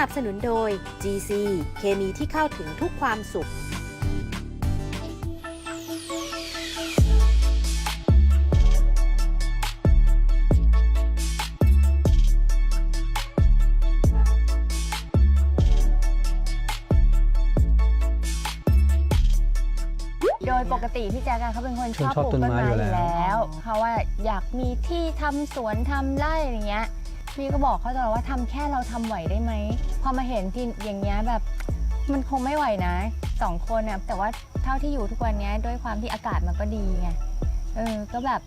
นับสนุนโดย GC เคมีที่เข้าถึงทุกความสุข โดยปกติพี่แจ๊คอะเขาเป็นคนชอบชอบปลูกต้ต้นนไม้ไม้ออยู่ยู่แล้วแล้วเขาว่าอยากมีที่ทำสวนทำไร่อะไรเงี้ย พี่ก็บอกเขาตลอดว่าทำแค่เราทำไหวได้ไหม พอมาเห็นที่อย่างเงี้ยแบบมันคงไม่ไหวนะสองคนนะแต่ว่าเท่าที่อยู่ทุกวันเนี้ยด้วยความที่อากาศมันก็ดีไงเออก็แบบ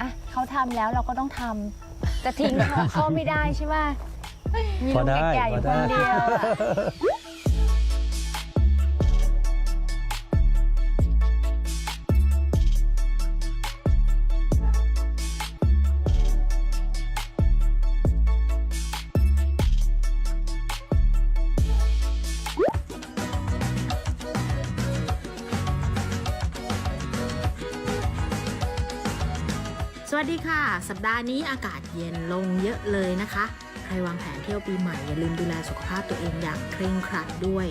อะเขาทำแล้วเราก็ต้องทำจะทิ้งเขาเขาไม่ได้ใช่ไหมมีพอลูกได้แก่ๆอยู่คได้ นเดียวอะ สัปดาห์นี้อากาศเย็นลงเยอะเลยนะคะ ใครวางแผนเที่ยวปีใหม่อย่าลืมดูแลสุขภาพตัวเองอย่างเคร่งครัดด้วย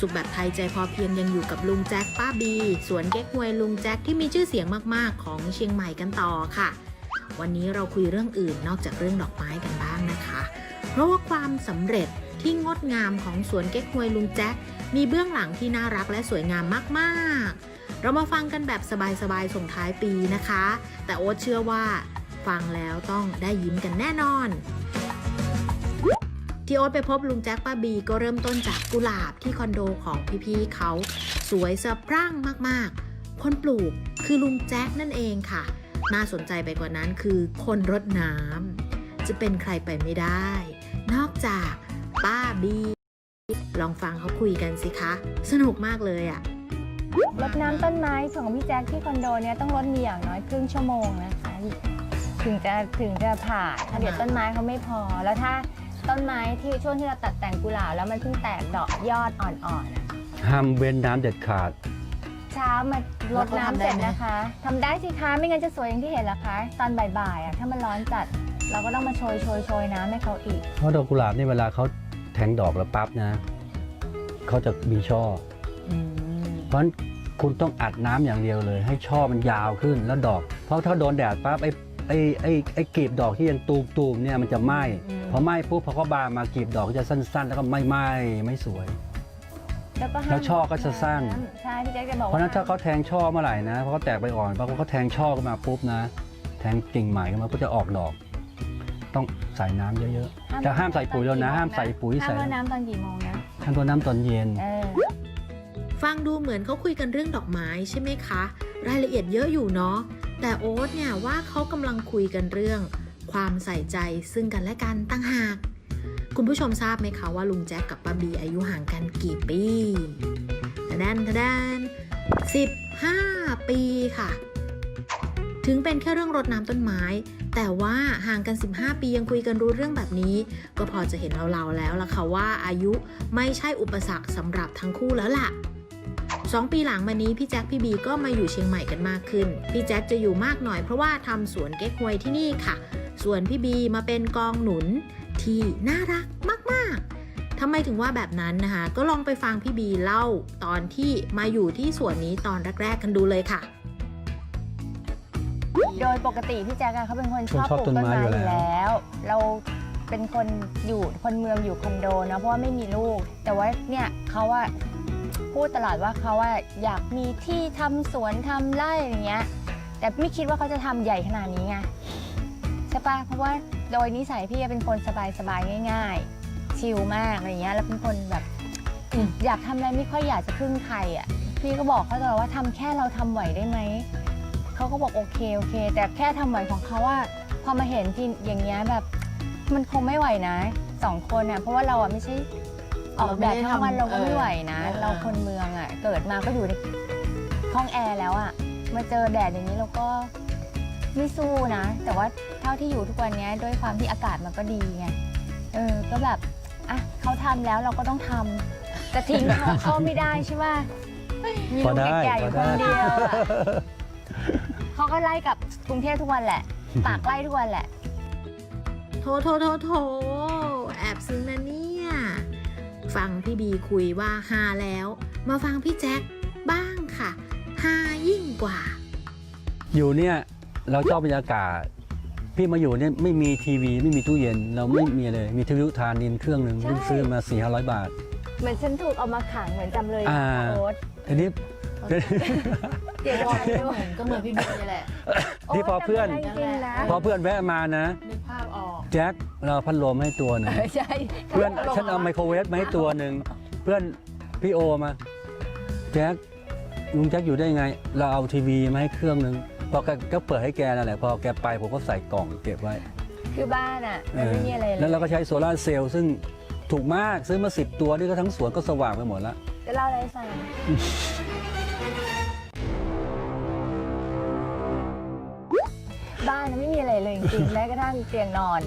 สุขแบบไทยใจพอเพียงยังอยู่กับลุงแจ็คป้าบี สวนเก๊กฮวยลุงแจ็คที่มีชื่อเสียงมากๆ ของเชียงใหม่กันต่อค่ะ วันนี้เราคุยเรื่องอื่นนอกจากเรื่องดอกไม้กันบ้างนะคะ เพราะว่าความสำเร็จที่งดงามของสวนเก๊กฮวยลุงแจ็คมีเบื้องหลังที่น่ารักและสวยงามมากๆ เรามาฟังกันแบบสบายๆ ส่งท้ายปีนะคะ แต่โอ๊ตเชื่อว่า ฟังแล้วต้องได้ยิ้มกันแน่นอน ที่โอ๊ตไปพบลุงแจ็คป้าบีก็เริ่มต้นจากกุหลาบที่คอนโดของพี่ๆเขา สวยสะพรั่งมากๆ คนปลูกคือลุงแจ็คนั่นเองค่ะ น่าสนใจไปกว่านั้นคือคนรดน้ำจะเป็นใครไปไม่ได้ นอกจากป้าบีลองฟังเขาคุยกันสิคะ สนุกมากเลยอะรดน้ำต้นไม้ของพี่แจ๊คที่คอนโดเนี้ยต้องรดมีอย่างน้อยครึ่งชั่วโมงนะคะ ถึงจะถึงจะผ่านถ้าเดี๋ยวต้นไม้เขาไม่พอ แล้วถ้าต้นไม้ที่ช่วงที่เราตัดแต่งกุหลาบแล้วมันเพิ่งแตกดอกยอดอ่อนๆอะห้ามเว้นน้ำเด็ดขาด เช้ามารดน้ำเสร็จนะคะทำได้สิคะไม่งั้นจะสวยอย่างที่เห็นละคะตอนบ่ายๆอะถ้ามันร้อนจัดเราก็ต้องมาโชยโชยโชยน้ำให้เขาอีก เพราะดอกกุหลาบนี่เวลาเขาแทงดอกแล้วปั๊บนะเขาจะมีช่ออเพราะฉะนั้นคุณต้องอัดน้ำอย่างเดียวเลย ให้ช่อมันยาวขึ้นแล้วดอก เพราะถ้าโดนแดดปั๊บไอ้ ไอ้ไอ้ไอ้กลีบดอกที่ยังตูมตูมๆเนี่ยมันจะไหม้พอไหม้ปุ๊บพอเขาบานมากลีบดอกก็จะสั้น ๆ แล้วก็ไม่ไหม้ไม่สวย แล้วก็ห้ามแล้วช่อก็จะสั้น ใช่พี่แจ๊คจะบอกเพราะฉะนั้นถ้าเขาแทงช่อเมื่อไหร่นะพอเขาแตกไปอ่อนพอเขาแทงช่อขึ้นมาปุ๊บนะ แทงกิ่งใหม่ขึ้นมาก็จะออกดอก ต้องใส่น้ำเยอะๆจะห้ามใส่ปุ๋ยแล้วนะ ห้ามใส่ปุ๋ยห้ามใส่ว่าน้ำตอนกี่โมงนะห้ามตัวน้ำตอนเย็น เออ ฟังดูเหมือนเขาคุยกันเรื่องดอกไม้ใช่ไหมคะ รายละเอียดเยอะอยู่เนาะ แต่โอ๊ตเนี่ยว่าเขากำลังคุยกันเรื่อง ความใส่ใจซึ่งกันและกันตั้งหาก คุณผู้ชมทราบไหมคะว่าลุงแจ็คกับป้าบีอายุห่างกันกี่ปีทะแดนทะแดน15 ปีค่ะ ถึงเป็นแค่เรื่องรดน้ำต้นไม้ แต่ว่าห่างกัน 15 ปียังคุยกันรู้เรื่องแบบนี้ ก็พอจะเห็นเราๆแล้วล่ะค่ะว่าอายุไม่ใช่อุปสรรคสำหรับทั้งคู่แล้วล่ะ สองปีหลังมานี้พี่แจ็คพี่บีก็มาอยู่เชียงใหม่กันมากขึ้น พี่แจ็คจะอยู่มากหน่อยเพราะว่าทำสวนเก๊กฮวยที่นี่ค่ะ ส่วนพี่บีมาเป็นกองหนุนที่น่ารักมากๆทำไมถึงว่าแบบนั้นนะคะ ก็ลองไปฟังพี่บีเล่าตอนที่มาอยู่ที่สวนนี้ตอนแรกๆกันดูเลยค่ะโดยปกติพี่แจ๊คอะเขาเป็นคนชอบชอบปลูกต้ต้นนไม้ไม้ออยู่ยู่แล้วแล้ว เราเป็นคนอยู่คนเมืองอยู่คอนโดเนอะเพราะว่าไม่มีลูก แต่ว่าเนี่ยเขาอะ พูดตลอดว่าเขาอะอยากมีที่ทำสวนทำไร่อะไรเงี้ย แต่ไม่คิดว่าเขาจะทำใหญ่ขนาดนี้ไงใช่ปะเพราะว่าโดยนิสัยพี่เป็นคนสบายๆง่าย ๆ ชิลมากอะไรเงี้ยแล้วเป็นคนแบบอยากทำอะไรไม่ค่อยอยากจะพึ่งใครอะพี่ก็บอกเขาตลอดว่าทำแค่เราทำไหวได้ไหมเขาก็บอกโอเคโอเค แต่แค่ทำไหวของเขาว่าพอมาเห็นที่อย่างเงี้ยแบบ มันคงไม่ไหวนะสองคนอะเพราะว่าเราอะไม่ใช่ ออกแบบทั้งวันเราก็ไม่ไหวนะเออเราคนเมืองอะ เกิดมาก็อยู่ในห้องแอร์แล้วอะ มาเจอแดดอย่างนี้เราก็ไม่สู้นะ แต่ว่าเท่าที่อยู่ทุกวันเนี้ยด้วยความที่อากาศมันก็ดีไง เออ ก็แบบ อะเขาทำแล้วเราก็ต้องทำจะทิ้งเขาเขาไม่ได้ใช่ป่ะมีพอลูกได้แก่ๆอพอยู่คได้นเดียวอะเขาก็ไล่กลับกรุงเทพทุกวันแหละ ปากไล่ทุกวันแหละโถโถโถโถ ฟังพี่บีคุยว่าฮาแล้ว มาฟังพี่แจ็คบ้างค่ะฮายิ่งกว่า อยู่เนี่ยเราชอบบรรยากาศพี่มาอยู่เนี่ยไม่มีทีวีไม่มีตู้เย็น เราไม่มีเลย มีทีวีทานดินเครื่องหนึ่งใช่เพิ่งซื้อมาสี่ห้าร้อยบาท เหมือนฉันถูกเอามาขังเหมือนจำเลยอ่า โอ๊ตทีนี้ เดี๋ยวก็จะเหมือนก็เหมือนพี่บิ๊กนี่แหละ ที่พอเพื่อนโจำได้จริงๆนะ พอเพื่อนแวะมานะ นึกภาพออก แจ็คเราเอาพัดลมให้ตัวหนึ่งเออใช่เพื่อนฉันเอาไมโครเวฟมาให้ตัวหนึ่งเพื่อนพี่โอมา แจ็คลุงแจ็คอยู่ได้ไง เราเอาทีวีมาให้เครื่องหนึ่งพอแกก็เปิดให้แกนั่นแหละพอแกไปผมก็ใส่กล่องเก็บไว้ คือบ้านอะมันไม่มีอะไรเลยแล้วเราก็ใช้โซลาร์เซลล์ซึ่งถูกมากซื้อมาสิบตัวนี่ก็ทั้งสวนก็สว่างไปหมดแล้วจะเล่าอะไรให้ฟัง บ้านน่ะไม่มีอะไรเลยจริงๆแม้กระทั่งเตียงนอน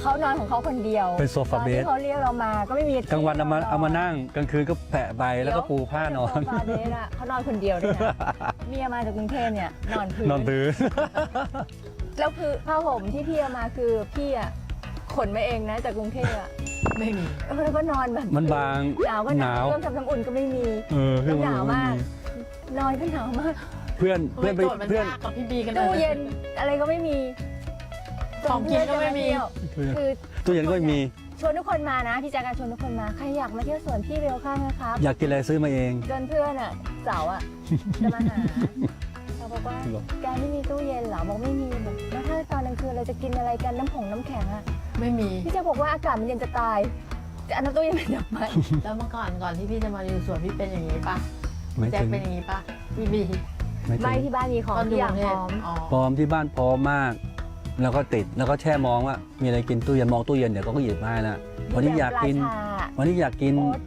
เขานอนของเขาคนเดียวเป็นโซฟาเบตอนสที่เขาเรียกเรามาก็ไม่มีกลางวันเอามาที่เอามานั่งกลางคืนก็แผะใบแล้วก็ปูผ้านอนโซฟาเบสอะเขานอนคนเดียวด้วยนะเมียมาจากกรุงเทพเนี่ยนอนพื้น นอนพื้น แล้วคือผ้าห่มที่พี่เอามาคือพี่อะขนมาเองนะจากกรุงเทพอะไม่มี แล้วก็นอนแบบมันบางหนาวก็หนาวเครื่องทำน้ำอุ่นก็ไม่มีเออเครื่องหนาวไมาก นอนก็หนาวมากเพื่อนเพื่อนไปโจทย์มันเพื่อน ยากกับพี่บีกันตู้เย็นอะไรก็ไม่มีของกินก็ไม่มีเพื่อนจะาเที่ยวคือตู้เย็นก็ไม่มีชวนทุกคนมานะพี่แจ๊กชวนทุกคนมาใครอยากมาเที่ยวสวนพี่เบลข้างนะครับอยากกินอะไรซื้อมาเอง จนเพื่อนอะเสาวอะจะมาหาเขาบอกว่าหรอ แกไม่มีตู้เย็นเหรอบอกไม่มีบอกแล้วถ้าตอนกลางคืนเราจะกินอะไรกันน้ำผงน้ำแข็งอะไม่มี พี่แจ๊กบอกว่าอากาศมันเย็นจะตายจะเอาน้ำตู้เย็นไปดับไหมแล้วเมื่อก่อนก่อนที่พี่จะมาอยู่สวนพี่เป็นอย่างนี้ปะไม่แจ็คถึงเป็นอย่างนี้ปะพี่บี ไม่ถึไม่งที่บ้านมีของตอนทุอกยู่อกย่างรุงเทพพร้อมอ๋อพร้อมที่บ้านพร้อมมาก แล้วก็ติดแล้วก็แช่มองว่า มีอะไรกินตู้เย็นมองตู้เย็นเดี๋ยวเขาก็หยิบมาให้ละวันนี้อยากกินแบบราชาวันนี้อยากกินโอ๊ต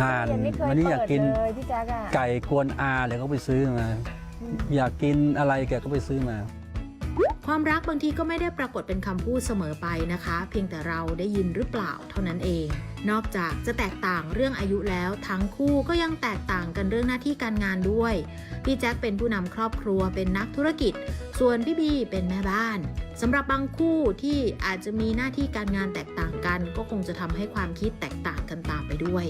ห่านตู้เย็นไม่เคยวันนี้อยากเปิดกินเลยพี่แจ๊กอะไก่กวนอาเดี๋ยวเขาไปซื้อมาอยากกินอะไรแกก็ไปซื้อมาความรักบางทีก็ไม่ได้ปรากฏเป็นคำพูดเสมอไปนะคะ เพียงแต่เราได้ยินหรือเปล่าเท่านั้นเอง นอกจากจะแตกต่างเรื่องอายุแล้ว ทั้งคู่ก็ยังแตกต่างกันเรื่องหน้าที่การงานด้วย พี่แจ็คเป็นผู้นำครอบครัวเป็นนักธุรกิจ ส่วนพี่บีเป็นแม่บ้านสำหรับบางคู่ที่อาจจะมีหน้าที่การงานแตกต่างกัน ก็คงจะทำให้ความคิดแตกต่างกันตามไปด้วย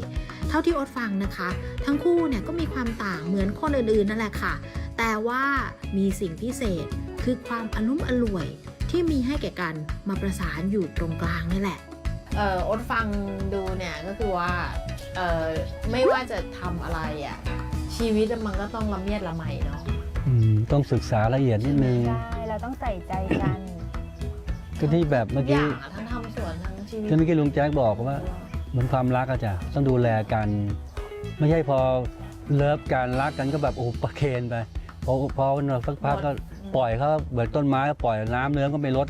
เท่าที่อดฟังนะคะ ทั้งคู่เนี่ยก็มีความต่างเหมือนคนอื่นๆนั่นแหละค่ะ แต่ว่ามีสิ่งพิเศษคือความอลุ่มอล่วยที่มีให้แก่กันมาประสานอยู่ตรงกลางนี่แหละ เอออดฟังดูเนี่ยก็คือว่าเออไม่ว่าจะทำอะไรอะชีวิตมันก็ต้องละเมียดละไมเนาะอืมต้องศึกษาละเอียดนิดนึงใช่เราต้องใส่ใจกัน ก็ที่แบบเมื่ออกี้ย่างอะทั้งทำสวนทั้งชีวิตที่เมื่อกี้ลุงแจ็คบอกว่า เหมือนความรักอะจ้ะต้องดูแลกัน ไม่ใช่พอเลิฟกันรักกันก็แบบโอ้โหประเคนไปพอพอวันสักพักก็ปล่อยเขาเหมือนต้นไม้ก็ปล่อยน้ำเนื้อก็ไม่ลด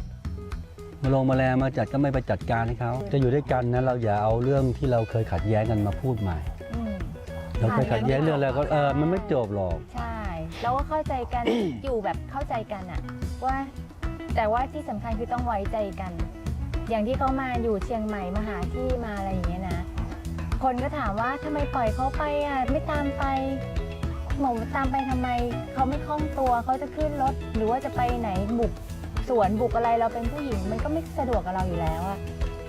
มาลงแมาแรงมาจัดก็ไม่ไปจัดการให้เขาจะอยู่ด้วยกันนะเราอย่าเอาเรื่องที่เราเคยขัดแย้งกันมาพูดใหม่ อืม เราเคยขัดแย้งเรื่องอะไรก็เออมันไม่จบหรอก ใช่ แล้วก็เข้าใจกัน อยู่แบบเข้าใจกันอะว่าแต่ว่าที่สำคัญคือต้องไว้ใจกัน อย่างที่เขามาอยู่เชียงใหม่มาหาที่มาอะไรอย่างเงี้ยนะ คนก็ถามว่าทำไมปล่อยเขาไปอะไม่ตามไปหมอตามไปทำไมเขาไม่คล่องตัวเขาจะขึ้นรถหรือว่าจะไปไหนบุก สวนบุกอะไรเราเป็นผู้หญิง มันก็ไม่สะดวกกับเราอยู่แล้วอะ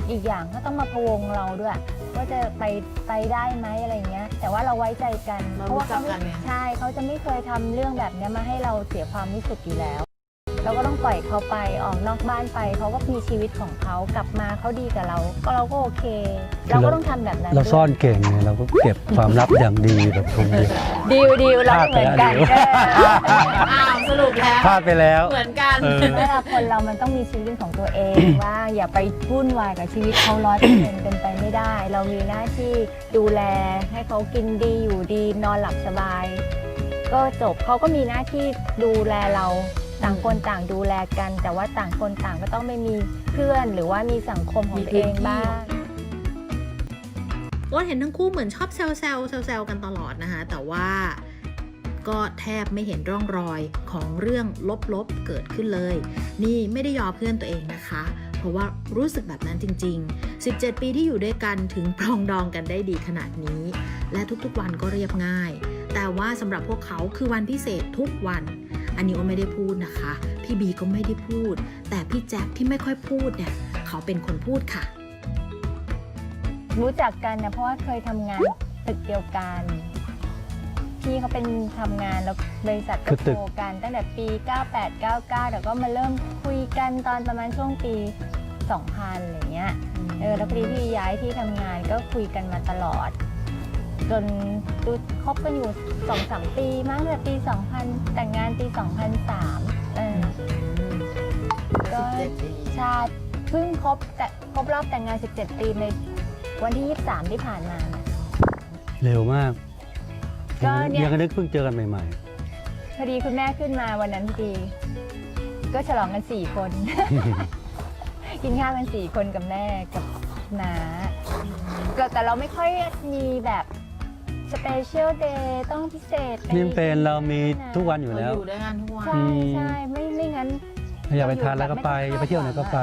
อีกอย่างก็ต้องมาพะวงเราด้วย ว่าจะไปไปได้ไหมอะไรอย่างเงี้ย แต่ว่าเราไว้ใจกัน เราเพราะรู้ว่าจัเขากไม่กันไงใช่เขาจะไม่เคยทำเรื่องแบบเนี้ยมาให้เราเสียความรู้สึกอยู่แล้ว เราก็ต้องปล่อยเขาไปออกนอกบ้านไปเขาก็มีชีวิตของเขากลับมาเขาดีกับเรา ก็เราก็โอเค เราก็ต้องทำแบบนั้นเราด้วยซ่อนเก่งไงเราก็เก็บความลับอย่างดีแบบคงเดียว ดีลดีลเราก็เหมือนกันพลาดไปแล้ว เอออ้าวสรุปแล้ว พลาดไปแล้ว เหมือนกัน เออ เวลาคนเรามันต้องมีชีวิตของตัวเอง ว่าอย่าไปวุ่นวายกับชีวิตเขาร้อยเปอร์เซ็นต์เป็นไปไม่ได้ เรามีหน้าที่ดูแลให้เขากินดีอยู่ดีนอนหลับสบาย ก็จบเขาก็มีหน้าที่ดูแลเรา ต่างคนต่างดูแลกัน แต่ว่าต่างคนต่างก็ต้องไม่มีเพื่อน หรือว่ามีสังคมของตัวเองบ้างโอ๊ตเห็นทั้งคู่เหมือนชอบแซวๆแซวๆกันตลอดนะคะแต่ว่าก็แทบไม่เห็นร่องรอยของเรื่องลบๆเกิดขึ้นเลย นี่ไม่ได้ยอเพื่อนตัวเองนะคะ เพราะว่ารู้สึกแบบนั้นจริง ๆ 17 ปีที่อยู่ด้วยกันถึงปรองดองกันได้ดีขนาดนี้ และทุกๆวันก็เรียบง่าย แต่ว่าสำหรับพวกเขาคือวันพิเศษทุกวัน อันนี้โอไม่ได้พูดนะคะ พี่บีก็ไม่ได้พูด แต่พี่แจ็คที่ไม่ค่อยพูดเนี่ยเขาเป็นคนพูดค่ะ รู้จักกันนะเพราะว่าเคยทำงานตึกเดียวกัน พี่เขาเป็นทำงานแล้วบริษัทคืก็อตึก โทรกันตั้งแต่ปี 98 99แล้วก็มาเริ่มคุยกันตอนประมาณช่วงปี 2000อะไรเงี้ย เออแล้วพอดีพี่ย้ายที่ทำงานก็คุยกันมาตลอด จนดูคบกันอยู่สองสามปีมั้งแต่ปี 2000 แต่งงานปี 2003เออก็17ปีชาติเพิ่งครบแต่ครบรอบแต่งงาน 17 ปีในวันที่ 23 ที่ผ่านมาเนี่ยเร็วมากก็เนี่ย ยังนึกเพิ่งเจอกันใหม่พอดีคุณแม่ขึ้นมาวันนั้นพอดี ก็ฉลองกัน4คนกินข้าวกัน4คนกับแม่กับน้าแต่แต่เราไม่ค่อยมีแบบ สเปเชียลเดย์ต้องพิเศษๆนี่เป็นเรามีทุกวันอยู่เราแล้วอยู่ด้วยกันทุกวัน ใช่ใช่ไม่ไม่งั้น อยากไปทานแล้วก็ไปอยากไปเที่ยวไหนก็ไป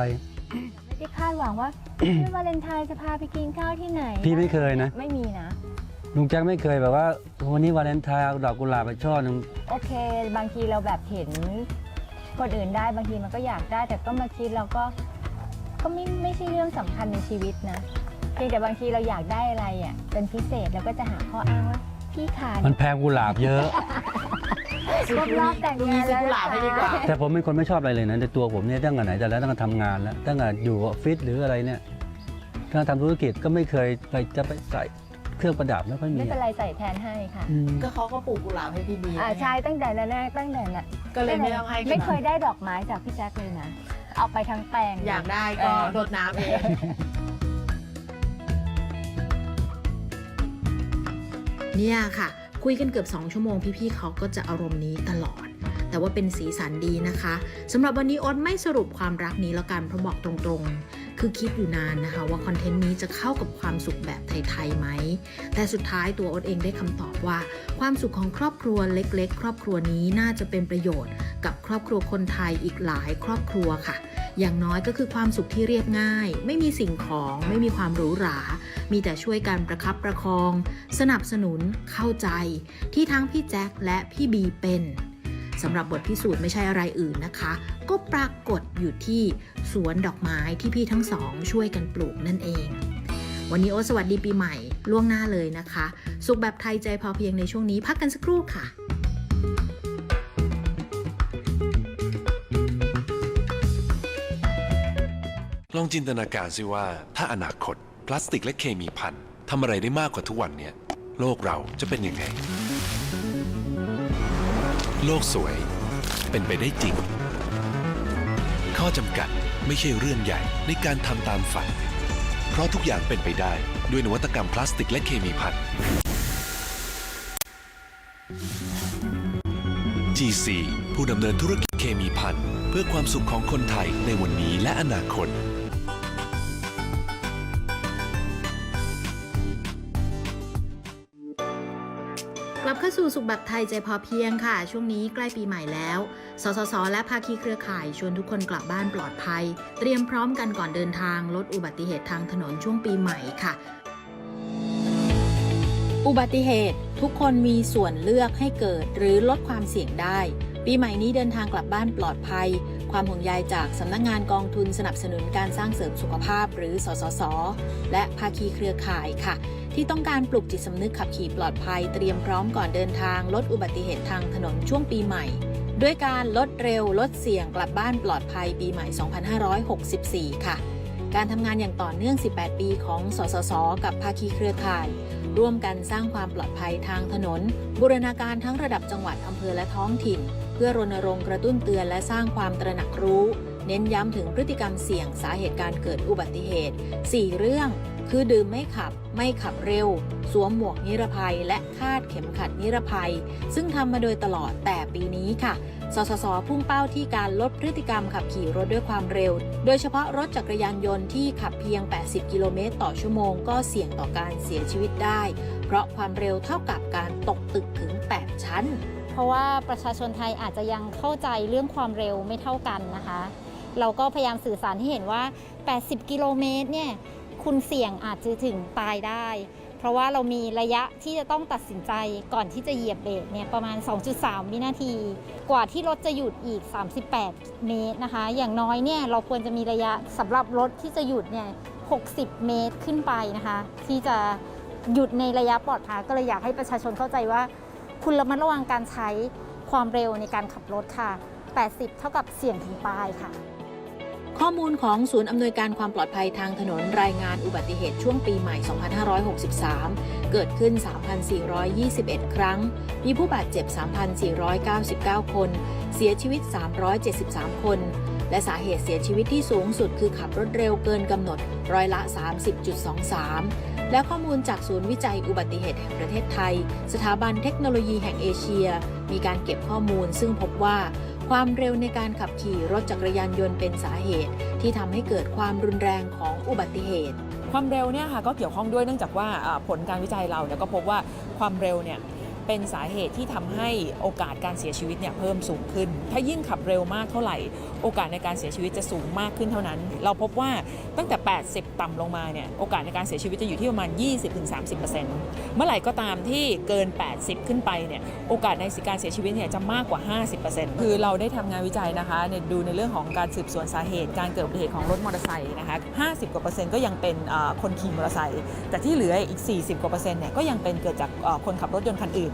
ไม่ได้คาดหวังว่าเฮ้ยวาเลนไทน์จะพาไปกินข้าวที่ไหนพี่ไม่เคยนะ ไม่มีนะ ลุงแจ็คไม่เคยแบบว่าวันนี้วาเลนไทน์เอาดอกกุหลาบไปช่อหนึงโอเค บางทีเราแบบเห็น คนอื่นได้บางทีมันก็อยากได้ แต่ก็มาคิดเราก็ ก็ไม่ไม่ใช่เรื่องสำคัญในชีวิตนะ เพียงแต่บางทีเราอยากได้อะไรอะเป็นพิเศษเราก็จะหาข้ออ้างว่าพี่ขา มันแพงกุหลาบเยอะ ครบรอบแต่งดูงามีนซื้อแล้วกุหลาบให้ดีกว่าแต่ผมเป็นคนไม่ชอบอะไรเลยนะในตัวผมเนี่ยตั้งแต่ไหนแต่แล้วตั้งแต่ทำงานแล้วตั้งแต่อยู่ออฟฟิศหรืออะไรเนี่ยตั้งแต่ทำธุรกิจก็ไม่เคยไปจะไปใส่เครื่องประดับไม่ค่อยมีไม่เป็นไรใส่แทนให้ค่ะอืมก็เขาก็ปลูกกุหลาบให้พี่บีอ่าใช่ตั้งแต่แรกๆตั้งแต่น่ะก็เลยไม่ต้องให้ไม่เคยได้ดอกไม้จากพี่แจ็คเลยนะเอาไปทั้งแปลง อยากได้ก็เออรดน้ำเอง เนี่ยค่ะ คุยกันเกือบ 2 ชั่วโมงพี่ๆเขาก็จะอารมณ์นี้ตลอด แต่ว่าเป็นสีสันดีนะคะสำหรับวันนี้อ๊ตไม่สรุปความรักนี้แล้วกันเพราะบอกตรงๆ คือคิดอยู่นานนะคะว่าคอนเทนต์นี้จะเข้ากับความสุขแบบไทยๆไหม แต่สุดท้ายตัวอ๊ตเองได้คำตอบว่า ความสุขของครอบครัวเล็ก ๆ ครอบครัวนี้น่าจะเป็นประโยชน์กับครอบครัวคนไทยอีกหลายครอบครัวค่ะ อย่างน้อยก็คือความสุขที่เรียบง่าย ไม่มีสิ่งของไม่มีความหรูหรา มีแต่ช่วยกันประคับประคอง สนับสนุนเข้าใจ ที่ทั้งพี่แจ็คและพี่บีเป็นสำหรับบทพิสูจน์ไม่ใช่อะไรอื่นนะคะ ก็ปรากฏอยู่ที่สวนดอกไม้ที่พี่ทั้งสองช่วยกันปลูกนั่นเอง วันนี้โอสวัสดีปีใหม่ล่วงหน้าเลยนะคะ สุขแบบไทยใจพอเพียงในช่วงนี้พักกันสักครู่ค่ะ ลองจินตนาการสิว่า ถ้าอนาคต พลาสติกและเคมีพันทำอะไรได้มากกว่าทุกวันเนี่ย โลกเราจะเป็นยังไง โลกสวย เป็นไปได้จริง ข้อจำกัดไม่ใช่เรื่องใหญ่ในการทำตามฝัน เพราะทุกอย่างเป็นไปได้ด้วยนวัตกรรมพลาสติกและเคมีพัน GC ผู้ดำเนินธุรกิจเคมีพันเพื่อความสุขของคนไทยในวันนี้และอนาคต เข้าสู่สุขแบบไทยใจพอเพียงค่ะ ช่วงนี้ใกล้ปีใหม่แล้ว สสส และภาคีเครือข่ายชวนทุกคนกลับบ้านปลอดภัย เตรียมพร้อมกันก่อนเดินทาง ลดอุบัติเหตุทางถนนช่วงปีใหม่ค่ะ อุบัติเหตุทุกคนมีส่วนเลือกให้เกิดหรือลดความเสี่ยงได้ ปีใหม่นี้เดินทางกลับบ้านปลอดภัย ความห่วงใยจากสำนักงงานกองทุนสนับสนุนการสร้างเสริมสุขภาพหรือสสส และภาคีเครือข่ายค่ะ ที่ต้องการปลุกจิตสำนึกขับขี่ปลอดภัยเตรียมพร้อมก่อนเดินทางลดอุบัติเหตุทางถนนช่วงปีใหม่ ด้วยการลดเร็วลดเสี่ยงกลับบ้านปลอดภัยปีใหม่ 2564 ค่ะ การทำงานอย่างต่อเนื่อง 18 ปีของสสส กับภาคีเครือข่าย ร่วมกันสร้างความปลอดภัยทางถนน บูรณาการทั้งระดับจังหวัดอำเภอและท้องถิ่น เพื่อรณรงค์กระตุ้นเตือนและสร้างความตระหนักรู้ เน้นย้ำถึงพฤติกรรมเสี่ยงสาเหตุการเกิดอุบัติเหตุ 4 เรื่อง คือดื่มไม่ขับ ไม่ขับเร็ว สวมหมวกนิรภัย และคาดเข็มขัดนิรภัย ซึ่งทำมาโดยตลอดแต่ปีนี้ค่ะ สสส พุ่งเป้าที่การลดพฤติกรรมขับขี่รถด้วยความเร็ว โดยเฉพาะรถจักรยานยนต์ที่ขับเพียง 80 กิโลเมตรต่อชั่วโมงก็เสี่ยงต่อการเสียชีวิตได้ เพราะความเร็วเท่ากับการตกตึกถึง 8 ชั้น เพราะว่าประชาชนไทยอาจจะยังเข้าใจเรื่องความเร็วไม่เท่ากันนะคะ เราก็พยายามสื่อสารให้เห็นว่า 80 กิโลเมตรเนี่ยคุณเสี่ยงอาจจะถึงตายได้ เพราะว่าเรามีระยะที่จะต้องตัดสินใจก่อนที่จะเหยียบเบรกเนี่ยประมาณ 2.3 วินาที กว่าที่รถจะหยุดอีก 38 เมตรนะคะ อย่างน้อยเนี่ยเราควรจะมีระยะสำหรับรถที่จะหยุดเนี่ย 60 เมตรขึ้นไปนะคะ ที่จะหยุดในระยะปลอดภัยก็เลยอยากให้ประชาชนเข้าใจว่า คุณระมัดระวังการใช้ความเร็วในการขับรถค่ะ 80 เท่ากับเสี่ยงถึงตายค่ะ ข้อมูลของศูนย์อำนวยการความปลอดภัยทางถนนรายงานอุบัติเหตุช่วงปีใหม่ 2563 เกิดขึ้น 3,421 ครั้ง มีผู้บาดเจ็บ 3,499 คน เสียชีวิต 373 คน และสาเหตุเสียชีวิตที่สูงสุดคือขับรถเร็วเกินกำหนดร้อยละ 30.23 และข้อมูลจากศูนย์วิจัยอุบัติเหตุแห่งประเทศไทย สถาบันเทคโนโลยีแห่งเอเชีย มีการเก็บข้อมูลซึ่งพบว่า ความเร็วในการขับขี่รถจักรยานยนต์เป็นสาเหตุ ที่ทำให้เกิดความรุนแรงของอุบัติเหตุ ความเร็วเนี่ยค่ะก็เกี่ยวข้องด้วยเนื่องจากว่าอ่าผลการวิจัยเราเนี่ยก็พบว่าความเร็วเนี่ย เป็นสาเหตุที่ทำให้โอกาสการเสียชีวิตเนี่ยเพิ่มสูงขึ้น ถ้ายิ่งขับเร็วมากเท่าไหร่ โอกาสในการเสียชีวิตจะสูงมากขึ้นเท่านั้น เราพบว่าตั้งแต่ 80 ต่ำลงมาเนี่ยโอกาสในการเสียชีวิตจะอยู่ที่ประมาณ 20-30%เมื่อไหร่ก็ตามที่เกิน 80 ขึ้นไปเนี่ยโอกาสในการเสียชีวิตเนี่ยจะมากกว่า 50%คือเราได้ทำงานวิจัยนะคะในดูในเรื่องของการสืบสวนสาเหตุ การเกิดอุบัติเหตุของรถมอเตอร์ไซค์นะคะ 50 กว่าเปอร์เซ็นต์ก็ยังเป็นคนขี่มอเตอร์ไซค์แต่ที่เหลืออีก 40 กว่าเปอร์เซ็นต์เนี่ยก็ยังเป็นเกิดจากคนขับรถยนต์คันอื่น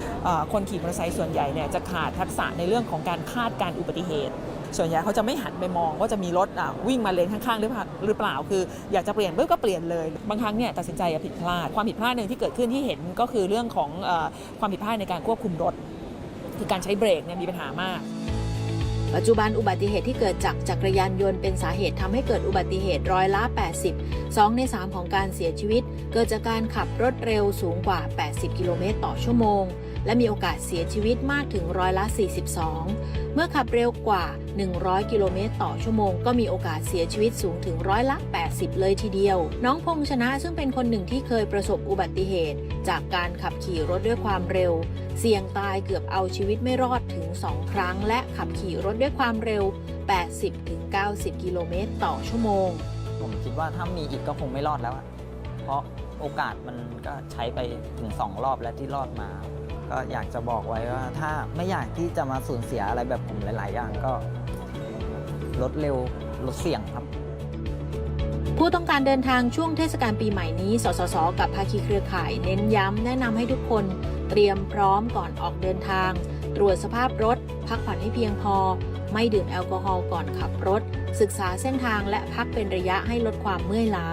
คนขี่มอเตอร์ไซค์ส่วนใหญ่เนี่ยจะขาดทักษะในเรื่องของการคาดการอุบัติเหตุ ส่วนใหญ่เขาจะไม่หันไปมองว่าจะมีรถอะวิ่งมาเลนข้างๆหรือเปล่า คืออยากจะเปลี่ยนปุ๊บก็เปลี่ยนเลย บางครั้งเนี่ยตัดสินใจอะผิดพลาด ความผิดพลาดหนึ่งที่เกิดขึ้นที่เห็นก็คือเรื่องของอความผิดพลาดในการควบคุมรถ คือการใช้เบรกเนี่ยมีปัญหามากปัจจุบันอุบัติเหตุที่เกิดจากจักรยานยนต์เป็นสาเหตุทำให้เกิดอุบัติเหตุร้อยละ 80 2 ใน 3 ของการเสียชีวิต เกิดจากการขับรถเร็วสูงกว่า 80 กิโลเมตรต่อชั่วโมง และมีโอกาสเสียชีวิตมากถึงร้อยละ 42 เมื่อขับเร็วกว่า 100 กิโลเมตรต่อชั่วโมง ก็มีโอกาสเสียชีวิตสูงถึงร้อยละ 80 เลยทีเดียว น้องพงษ์ชนะซึ่งเป็นคนหนึ่งที่เคยประสบอุบัติเหตุ จากการขับขี่รถด้วยความเร็ว เสี่ยงตายเกือบเอาชีวิตไม่รอดถึง 2 ครั้ง และขับขี่รถด้วยความเร็ว 80-90 กิโลเมตรต่อชั่วโมง ผมคิดว่าถ้ามีอีกก็คงไม่รอดแล้วอะเพราะโอกาสมันก็ใช้ไปถึงสองรอบแล้วที่รอดมา ก็อยากจะบอกไว้ว่าถ้าไม่อยากที่จะมาสูญเสียอะไรแบบผมหลาย ๆ อย่างก็ลดเร็วลดเสี่ยงครับ ผู้ต้องการเดินทางช่วงเทศกาลปีใหม่นี้ สสส กับภาคีเครือข่ายเน้นย้ำแนะนำให้ทุกคนเตรียมพร้อมก่อนออกเดินทาง ตรวจสภาพรถ พักผ่อนให้เพียงพอ ไม่ดื่มแอลกอฮอล์ก่อนขับรถ ศึกษาเส้นทางและพักเป็นระยะให้ลดความเมื่อยล้า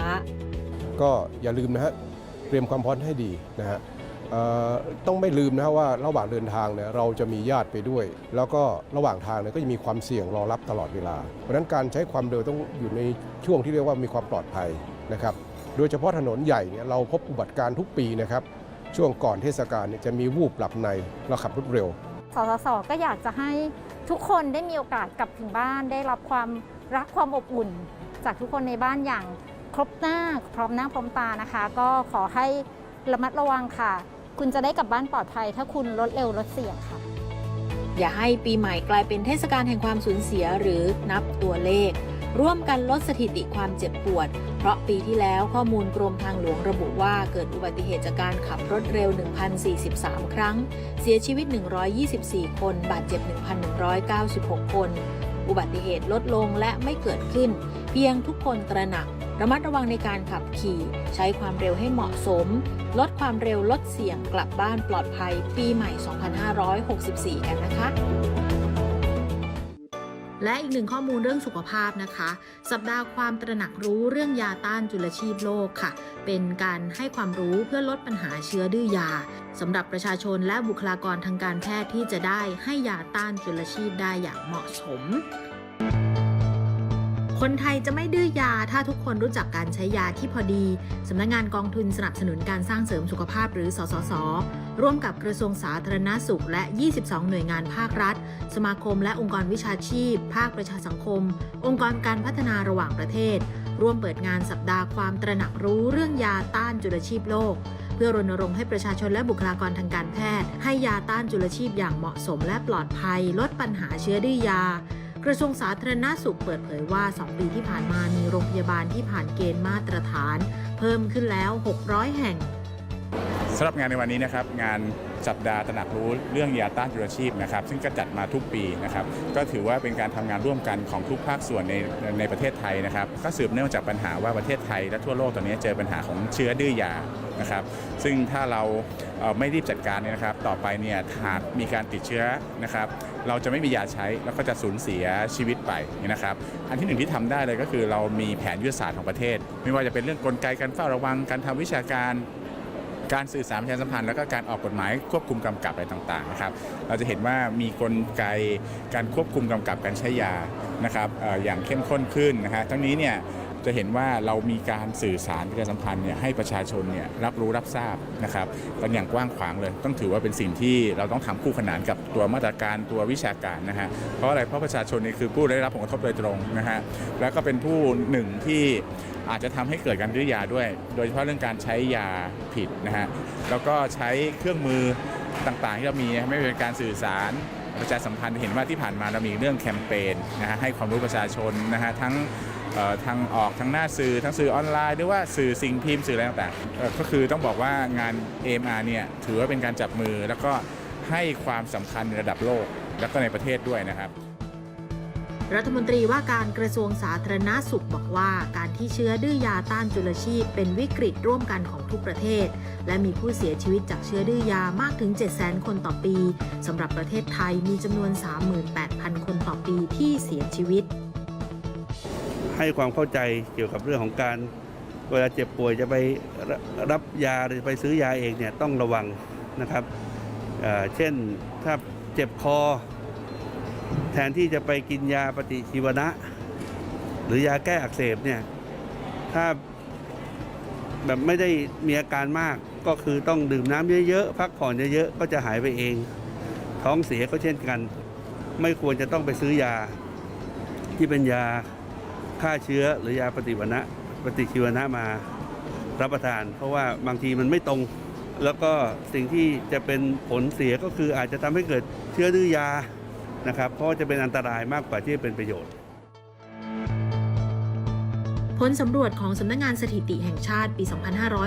ก็อย่าลืมนะฮะเตรียมความพร้อมให้ดีนะฮะเอ่อ ต้องไม่ลืมนะว่าระหว่างเดินทางเนี่ยเราจะมีญาติไปด้วย แล้วก็ระหว่างทางเนี่ยก็จะมีความเสี่ยงรอรับตลอดเวลา เพราะฉะนั้นการใช้ความเร็วต้องอยู่ในช่วงที่เรียกว่ามีความปลอดภัยนะครับ โดยเฉพาะถนนใหญ่เนี่ยเราพบอุบัติการณ์ทุกปีนะครับ ช่วงก่อนเทศกาลเนี่ยจะมีวูบหลับในแล้วขับรถเร็ว สสสก็อยากจะให้ทุกคนได้มีโอกาสกลับถึงบ้าน ได้รับความรักความอบอุ่น จากทุกคนในบ้านอย่างครบหน้าพร้อมหน้าพร้อมตานะคะ ก็ขอให้ระมัดระวังค่ะ คุณจะได้กลับบ้านปลอดภัย ถ้าคุณลดเร็วลดเสี่ยงค่ะ อย่าให้ปีใหม่กลายเป็นเทศกาลแห่งความสูญเสียหรือนับตัวเลข ร่วมกันลดสถิติความเจ็บปวด เพราะปีที่แล้วข้อมูลกรมทางหลวงระบุว่าเกิดอุบัติเหตุจากการขับรถเร็ว 1,043 ครั้ง เสียชีวิต 124 คน บาดเจ็บ 1,196 คน อุบัติเหตุลดลงและไม่เกิดขึ้น เพียงทุกคนตระหนัก ระมัดระวังในการขับขี่ ใช้ความเร็วให้เหมาะสม ลดความเร็วลดเสี่ยงกลับบ้านปลอดภัยปีใหม่ 2564 กันนะคะและอีกหนึ่งข้อมูลเรื่องสุขภาพนะคะ สัปดาห์ความตระหนักรู้เรื่องยาต้านจุลชีพโลกค่ะ เป็นการให้ความรู้เพื่อลดปัญหาเชื้อดื้อยาสำหรับประชาชนและบุคลากรทางการแพทย์ที่จะได้ให้ยาต้านจุลชีพได้อย่างเหมาะสม คนไทยจะไม่ดื้อยาถ้าทุกคนรู้จักการใช้ยาที่พอดี สำนักงงานกองทุนสนับสนุนการสร้างเสริมสุขภาพหรือ สสส ร่วมกับกระทรวงสาธารณสุข และ 22 หน่วยงานภาครัฐ สมาคมและองค์กรวิชาชีพ ภาคประชาสังคม องค์กรการพัฒนาระหว่างประเทศ ร่วมเปิดงานสัปดาห์ความตระหนักรู้เรื่องยาต้านจุลชีพโลก เพื่อรณรงค์ให้ประชาชนและบุคลากรทางการแพทย์ ให้ยาต้านจุลชีพอย่างเหมาะสมและปลอดภัย ลดปัญหาเชื้อดื้อยา กระทรวงสาธารณาสุขเปิดเผยว่า 2 ปีที่ผ่านมามีโรงพยาบาลที่ผ่านเกณฑ์มาตรฐาน เพิ่มขึ้นแล้ว 600 แห่งสำหรับงานในวันนี้นะครับงานสัปดาห์ตระหนักรู้เรื่องยาต้านจุลชีพนะครับซึ่งก็จัดมาทุกปีนะครับก็ถือว่าเป็นการทำงานร่วมกันของทุกภาคส่วนในในประเทศไทยนะครับก็สืบเนื่องจากปัญหาว่าประเทศไทยและทั่วโลกตอนนี้เจอปัญหาของเชื้อดื้อยานะครับซึ่งถ้าเราไม่รีบจัดการเนี่ยนะครับต่อไปเนี่ยหากมีการติดเชื้อนะครับ เราจะไม่มียาใช้แล้วก็จะสูญเสียชีวิตไปนะครับ อันที่หนึ่งที่ทำได้เลยก็คือเรามีแผนยุทธศาสตร์ของประเทศ ไม่ว่าจะเป็นเรื่องกลไกการเฝ้าระวังการทำวิชาการการสื่อสารประชาสัมพันธ์แล้วก็การออกกฎหมายควบคุมกำกับอะไรต่างๆนะครับ เราจะเห็นว่ามีกลไกการควบคุมกำกับการใช้ยานะครับเอ่ออย่างเข้มข้นขึ้นนะฮะทั้งนี้เนี่ย จะเห็นว่าเรามีการสื่อสารประชาสัมพันธ์เนี่ยให้ประชาชนเนี่ยรับรู้รับทราบนะครับกันอย่างกว้างขวางเลย ต้องถือว่าเป็นสิ่งที่เราต้องทำคู่ขนานกับตัวมาตรการตัววิชาการนะฮะเพราะอะไรเพราะประชาชนนี่คือผู้ได้รับผลกระทบโดยตรงนะฮะแล้วก็เป็นผู้หนึ่งที่อาจจะทำให้เกิดการดื้อยาด้วย โดยเฉพาะเรื่องการใช้ยาผิดนะฮะแล้วก็ใช้เครื่องมือต่างๆที่เรามีไม่เป็นการสื่อสารประชาสัมพันธ์เห็นว่าที่ผ่านมาเรามีเรื่องแคมเปญนะฮะให้ความรู้ประชาชนนะฮะทั้ง ทางออกทั้งหน้าสื่อทั้งสื่อออนไลน์หรือว่าสื่อสิ่งพิมพ์สื่ออะไรต่างๆเอ่อก็คือต้องบอกว่างาน AMR เนี่ยถือว่าเป็นการจับมือแล้วก็ให้ความสำคัญในระดับโลก แล้วก็ในประเทศด้วยนะครับรัฐมนตรีว่าการกระทรวงสาธารณาสุขบอกว่า การที่เชื้อดื้อยาต้านจุลชีพ เป็นวิกฤตร่วมกันของทุกประเทศ และมีผู้เสียชีวิตจากเชื้อดื้อยามากถึง 700,000 คนต่อปีสำหรับประเทศไทยมีจำนวน 38,000 คนต่อปีที่เสียชีวิต ให้ความเข้าใจเกี่ยวกับเรื่องของการเวลาเจ็บป่วยจะไปรับยาหรือไปซื้อยาเองเนี่ยต้องระวังนะครับเเช่นถ้าเจ็บคอ แทนที่จะไปกินยาปฏิชีวนะ หรือยาแก้อักเสบเนี่ยถ้าแบบไม่ได้มีอาการมากก็คือต้องดื่มน้ำเยอะๆพักผ่อนเยอะๆก็จะหายไปเอง ท้องเสียก็เช่นกัน ไม่ควรจะต้องไปซื้อยาที่เป็นยา ฆ่าเชื้อหรือยาปฏิวนะปฏิชีวนะมารับประทาน เพราะว่าบางทีมันไม่ตรง แล้วก็สิ่งที่จะเป็นผลเสียก็คืออาจจะทำให้เกิดเชื้อดื้อยานะครับ เพราะจะเป็นอันตรายมากกว่าที่จะเป็นประโยชน์ผลสำรวจของสำนักงงานสถิติแห่งชาติปี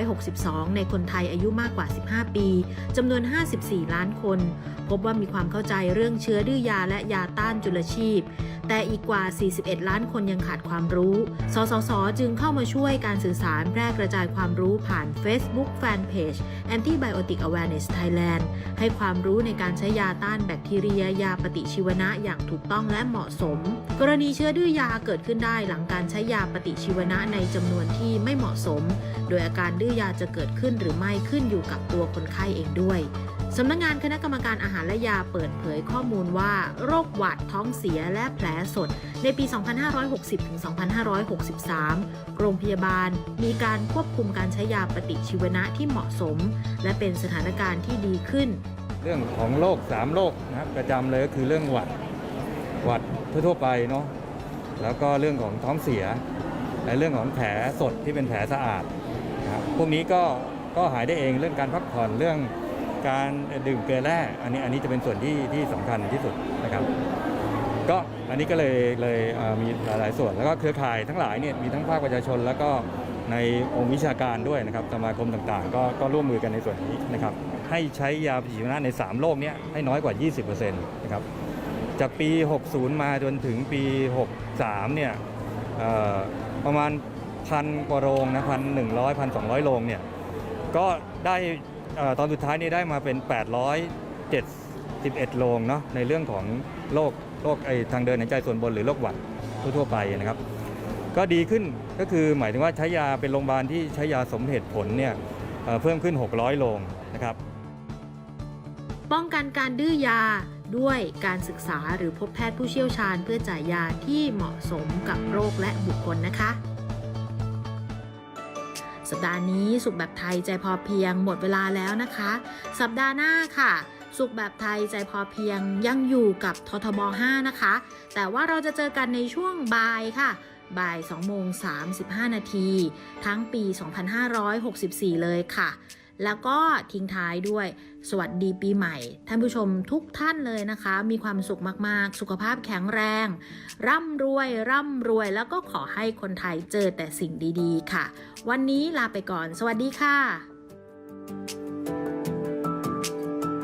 2562 ในคนไทยอายุมากกว่า 15 ปี จำนวน 54 ล้านคน พบว่ามีความเข้าใจเรื่องเชื้อดื้อยาและยาต้านจุลชีพ แต่อีกกว่า 41 ล้านคนยังขาดความรู้ สสส จึงเข้ามาช่วยการสื่อสารแพร่กระจายความรู้ผ่าน Facebook Fanpage Antibiotic Awareness Thailand ให้ความรู้ในการใช้ยาต้านแบคทีเรีย ยาปฏิชีวนะอย่างถูกต้องและเหมาะสม กรณีเชื้อดื้อยาเกิดขึ้นได้หลังการใช้ยาปฏิชีวนะในจำนวนที่ไม่เหมาะสม โดยอาการดื้อยาจะเกิดขึ้นหรือไม่ขึ้นอยู่กับตัวคนไข้เองด้วย สำนักงานคณะกรรมการอาหารและยาเปิดเผยข้อมูลว่าโรคหวัดท้องเสียและแผลสด ในปี 2560-2563 โรงพยาบาลมีการควบคุมการใช้ยาปฏิชีวนะที่เหมาะสม และเป็นสถานการณ์ที่ดีขึ้น เรื่องของโรคสามโรคนะครับประจำเลยก็คือเรื่องหวัดหวัดทั่วไปเนาะแล้วก็เรื่องของท้องเสีย และเรื่องของแผลสดที่เป็นแผลสะอาดนะครับพวกนี้ก็ก็หายได้เองเรื่องการพักผ่อนเรื่อง การดื่มเกลือแร่อันนี้อันนี้จะเป็นส่วนที่ที่สำคัญที่สุดนะครับ ก็อันนี้ก็เลยเลยเอ่อมีหลาย ๆ ส่วนแล้วก็เครือข่ายทั้งหลายเนี่ยมีทั้งภาคประชาชน แล้วก็ในองค์วิชาการด้วยนะครับสมาคมต่างๆ ก็ก็ร่วมมือกันในส่วนนี้นะครับ ให้ใช้ยาปฏิชีวนะใน 3 โรคเนี้ยให้น้อยกว่า 20%นะครับ จากปี 60 มาจนถึงปี 63 เนี่ยเอ่อประมาณพันกว่าโรงนะพันหนึ่งร้อยพันสองร้อยโรงเนี่ย ก็ได้ ตอนสุดท้ายนี่ได้มาเป็น 871 โรงเนาะในเรื่องของโรคโรคไอทางเดินหายใจส่วนบนหรือโรคหวัดทั่วๆไปนะครับ ก็ดีขึ้นก็คือหมายถึงว่าใช้ยาเป็นโรงพยาบาลที่ใช้ยาสมเหตุผลเนี่ยเเพิ่มขึ้น 600 โรงนะครับ ป้องกันการดื้อยาด้วยการศึกษาหรือพบแพทย์ผู้เชี่ยวชาญเพื่อจ่ายยาที่เหมาะสมกับโรคและบุคคลนะคะ สัปดาห์นี้สุขแบบไทยใจพอเพียงหมดเวลาแล้วนะคะ สัปดาห์หน้าค่ะ สุขแบบไทยใจพอเพียงยังอยู่กับททบ 5 นะคะ แต่ว่าเราจะเจอกันในช่วงบ่ายค่ะบ่าย2โมง35 นาที ทั้งปี 2564 เลยค่ะ แล้วก็ทิ้งท้ายด้วย สวัสดีปีใหม่ ท่านผู้ชมทุกท่านเลยนะคะ มีความสุขมากๆ สุขภาพแข็งแรง ร่ำรวย ร่ำรวย แล้วก็ขอให้คนไทยเจอแต่สิ่งดีๆ ค่ะ วันนี้ลาไปก่อน สวัสดีค่ะ